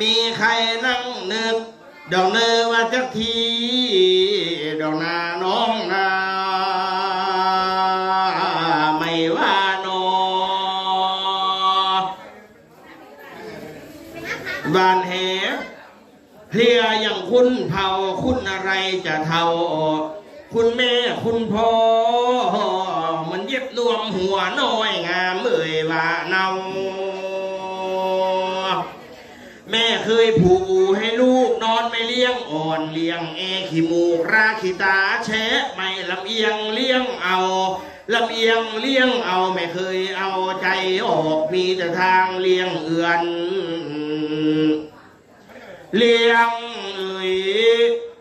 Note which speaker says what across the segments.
Speaker 1: มีใครนั่งนึกดอกเนอว่าจักทีดอกนาน้องนาไม่ว่านอบ้านแหเพลียอย่างคุณเผาคุณอะไรจะเท่า คุณแม่คุณพ่อมันเย็บรวมหัวน้อยงามเอ่ยว่าเนา เคยผูกให้ลูกนอนไม่เลี้ยงอ่อนเลี้ยงเอขี้มูกราขี้ตาแชะไม่ลำเอียงเลี้ยงเอาลำเอียงเลี้ยงเอาไม่เคยเอาใจออกมีแต่ทางเลี้ยงเอือน เลี้ยงเอ่ย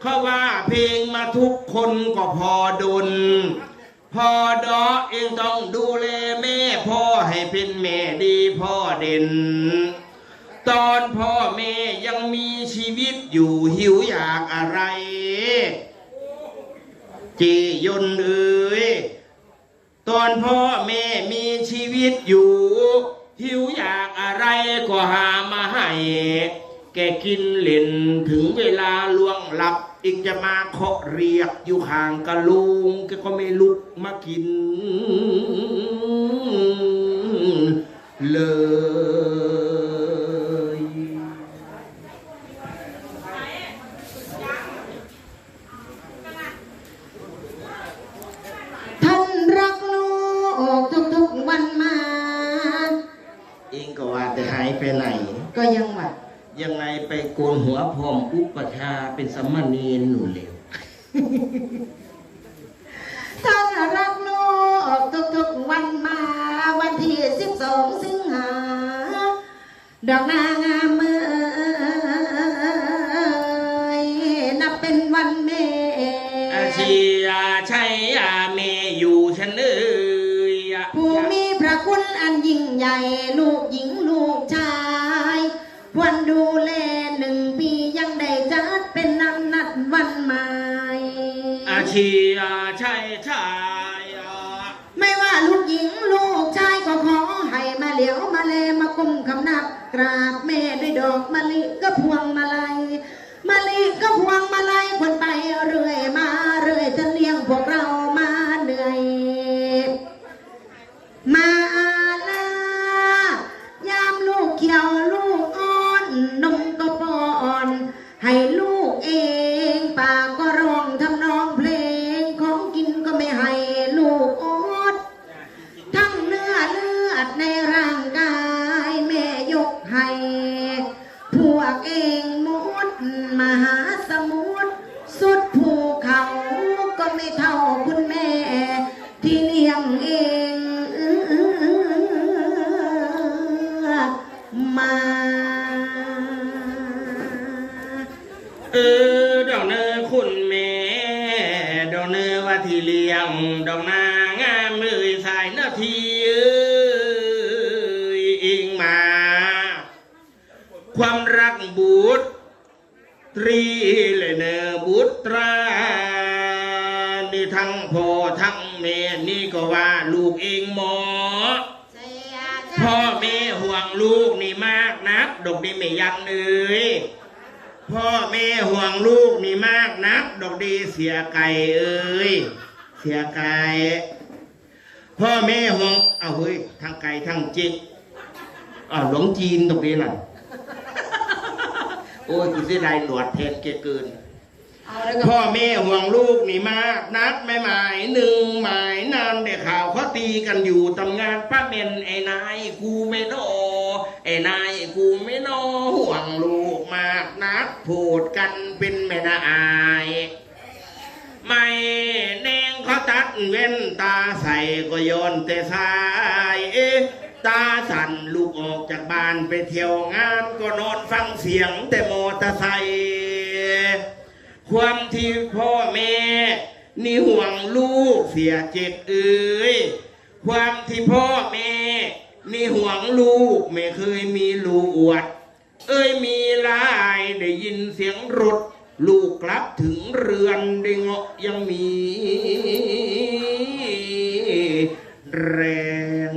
Speaker 1: เขาว่าเพลงมาทุกคนก็พอดุลพอดอเองต้องดูแลแม่พ่อให้เป็นแม่ดีพ่อเด่น ตอนพ่อแม่ยังมีชีวิตอยู่หิวอยากอะไรจียนเอ๋ยตอนพ่อแม่มีชีวิตอยู่ หิวอยากอะไรก็หามาให้แกกินเล่นถึงเวลาล่วงหลับอีกจะมาเคาะเรียกอยู่ข้างกะลุงแกก็ไม่ลุกมากิน เลย ไปไหน
Speaker 2: ก็ยังหวัด
Speaker 1: ยังไงไปโกนหัวพร้อมอุปชฌาย์เป็นสมณเณรหนูเหลว
Speaker 2: ท่านรักลูกทุกๆวันมาวันที่สิบสองสิงหาดอกนางามเมื่อยนับเป็นวันแม่
Speaker 1: อาชีอาชัย
Speaker 2: วรดูแลหนึ่งปียังได้จัดเป็นนันนัดวันใหม่
Speaker 1: อาชีอาชัยชายอะ
Speaker 2: ไม่ว่าลูกหญิงลูกชายก็ขอให้มาเหลียวมาแลมากุมคำนับกราบแม่ด้วยดอกมะลิก็พวงมาลัย ที่เลี้ยงดอ
Speaker 1: กนางามเอ้ยสายนาทีเอ้ยอิงมา ความรักบุตรตรีเลยเนอบุตรานี่ทั้งพ่อทั้งแม่นี่ก็ว่าลูกเองหมอ พ่อแม่ห่วงลูกนี่มากนักดอกดีไม่ยันเอ้ย พ่อแม่ห่วงลูกนี่มากนัก ดอกดีเสียไก่เอ้ยเสียไก่พ่อแม่ห่วงเอาเฮ้ยทั้งไก่ทั้งจิตอ้าวหลวงจีนตรงนี้น่ะโอ้ยกูเสียดายหนวดแทนเกเกิน
Speaker 2: เอาแล้วก็
Speaker 1: พ่อแม่ห่วงลูกนี่มากนักไม่หมายหนึ่งหมายนานได้ข่าวเขา ตีกันอยู่ตำงานป้าเมนไอ้นายกูไม่นอไอ้นายกูไม่นอห่วงลูกมากนักพูดกันเป็นไม่น่าอายไม่แนงเขาตัดเว้นตาใส่ก็โยนแต่สายเอ๊ะตาสั่นลูกออกจากบ้านไปเที่ยวงานก็นอนฟังเสียงแต่มอเตอร์ไซค์ความที่พ่อแม่ นี่ห่วงลูกเสียเจ็ดเอ้ยความที่พ่อแม่นี่ห่วงลูกไม่เคยมีลูกอวด เอ้ยมีลายได้ยินเสียงรถ ลูกกลับถึงเรือนได้เงาะยังมี แรง